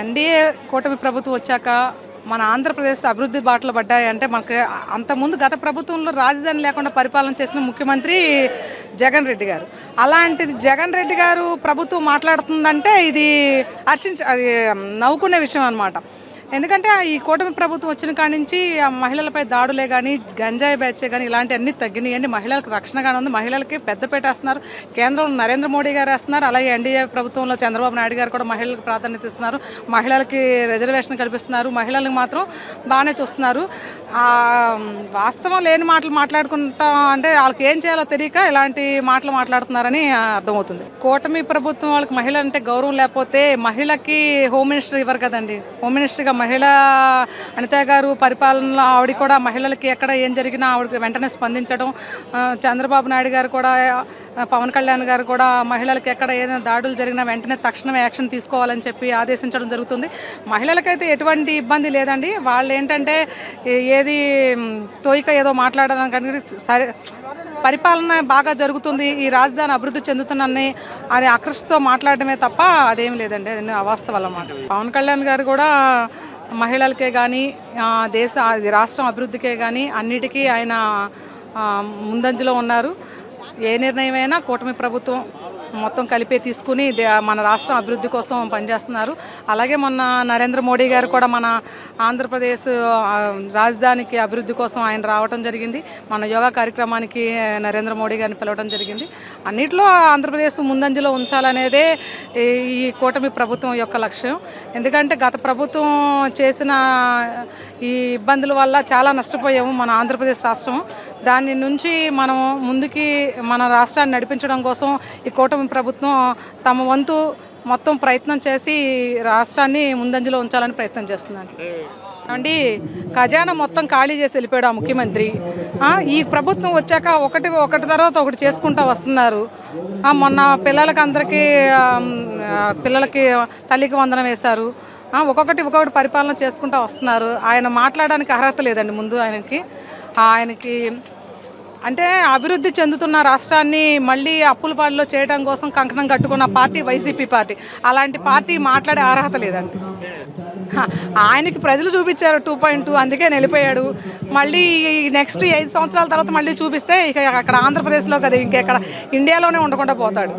NDA కూటమి ప్రభుత్వం వచ్చాక మన ఆంధ్రప్రదేశ్ అభివృద్ధి బాటలు పడ్డాయి అంటే మనకి అంతకుముందు గత ప్రభుత్వంలో రాజధాని లేకుండా పరిపాలన చేసిన ముఖ్యమంత్రి జగన్ రెడ్డి గారు. అలాంటిది జగన్ రెడ్డి గారు ప్రభుత్వం మాట్లాడుతుందంటే ఇది హర్షించ అది నవ్వుకునే విషయం అనమాట ఎందుకంటే ఈ కూటమి ప్రభుత్వం వచ్చిన కాడి నుంచి ఆ మహిళలపై దాడులే కానీ గంజాయి బ్యాచే కానీ ఇలాంటివన్నీ తగ్గినాయండి మహిళలకు రక్షణగానే ఉంది. మహిళలకి పెద్దపేట వేస్తున్నారు. కేంద్రంలో నరేంద్ర మోడీ గారు వేస్తున్నారు. అలాగే ఎన్డీఏ ప్రభుత్వంలో చంద్రబాబు నాయుడు గారు కూడా మహిళలకు ప్రాధాన్యత ఇస్తున్నారు. మహిళలకి రిజర్వేషన్ కల్పిస్తున్నారు. మహిళలకు మాత్రం బాగానే చూస్తున్నారు. వాస్తవం లేని మాటలు మాట్లాడుకుంటా అంటే వాళ్ళకి ఏం చేయాలో తెలియక ఇలాంటి మాటలు మాట్లాడుతున్నారని అర్థమవుతుంది. కూటమి ప్రభుత్వం వాళ్ళకి మహిళ అంటే గౌరవం లేకపోతే మహిళకి హోమ్ మినిస్టర్ ఇవ్వరు కదండి. హోమ్ మినిస్టర్గా మహిళా అనిత గారు పరిపాలనలో ఆవిడ కూడా మహిళలకి ఎక్కడ ఏం జరిగినా ఆవిడకి వెంటనే స్పందించడం చంద్రబాబు నాయుడు గారు కూడా పవన్ కళ్యాణ్ గారు కూడా మహిళలకి ఎక్కడ ఏదైనా దాడులు జరిగినా వెంటనే తక్షణమే యాక్షన్ తీసుకోవాలని చెప్పి ఆదేశించడం జరుగుతుంది. మహిళలకైతే ఎటువంటి ఇబ్బంది లేదండి. వాళ్ళు ఏంటంటే ఏది తోయిక ఏదో మాట్లాడడం కానీ సరే పరిపాలన బాగా జరుగుతుంది ఈ రాజధాని అభివృద్ధి చెందుతుందని అని ఆకర్షితో మాట్లాడటమే తప్ప అదేం లేదండి. అవాస్తవాలన్నమాట పవన్ కళ్యాణ్ గారు కూడా మహిళలకే కానీ దేశ రాష్ట్రం అభివృద్ధికే కానీ అన్నిటికీ ఆయన ముందంజలో ఉన్నారు. ఏ నిర్ణయమైనా కూటమి ప్రభుత్వం మొత్తం కలిపే తీసుకుని దే- మన రాష్ట్రం అభివృద్ధి కోసం పనిచేస్తున్నారు. అలాగే మొన్న నరేంద్ర మోడీ గారు కూడా మన ఆంధ్రప్రదేశ్ రాజధానికి అభివృద్ధి కోసం ఆయన రావడం జరిగింది. మన యోగా కార్యక్రమానికి నరేంద్ర మోడీ గారిని పిలవడం జరిగింది. అన్నిట్లో ఆంధ్రప్రదేశ్ ముందంజలో ఉంచాలనేదే ఈ ఈ కూటమి ప్రభుత్వం యొక్క లక్ష్యం. ఎందుకంటే గత ప్రభుత్వం చేసిన ఈ ఇబ్బందుల వల్ల చాలా నష్టపోయాము మన ఆంధ్రప్రదేశ్ రాష్ట్రం. దాని నుంచి మనం ముందుకి మన రాష్ట్రాన్ని నడిపించడం కోసం ఈ కూటమి ప్రభుత్వం తమ వంతు మొత్తం ప్రయత్నం చేసి రాష్ట్రాన్ని ముందంజలో ఉంచాలని ప్రయత్నం చేస్తున్నాను అండి ఖజానా మొత్తం ఖాళీ చేసి వెళ్ళిపోయాడు ఆ ముఖ్యమంత్రి. ఈ ప్రభుత్వం వచ్చాక ఒకటి ఒకటి తర్వాత ఒకటి చేసుకుంటూ వస్తున్నారు. మొన్న పిల్లలకి అందరికీ పిల్లలకి తల్లికి వందనం వేశారు. ఒక్కొక్కటి ఒక్కొక్కటి పరిపాలన చేసుకుంటూ వస్తున్నారు. ఆయన మాట్లాడడానికి అర్హత లేదండి ముందు ఆయనకి. ఆయనకి అంటే అభివృద్ధి చెందుతున్న రాష్ట్రాన్ని మళ్ళీ అప్పుల పాడులో చేయడం కోసం కంకణం కట్టుకున్న పార్టీ వైసీపీ పార్టీ. అలాంటి పార్టీ మాట్లాడే అర్హత లేదండి. ఆయనకి ప్రజలు చూపించారు టూ పాయింట్ టూ అందుకే నిలిపోయాడు. మళ్ళీ నెక్స్ట్ ఐదు సంవత్సరాల తర్వాత మళ్ళీ చూపిస్తే ఇక అక్కడ ఆంధ్రప్రదేశ్లో కదా ఇంకెక్కడ ఇండియాలోనే ఉండకుండా పోతాడు.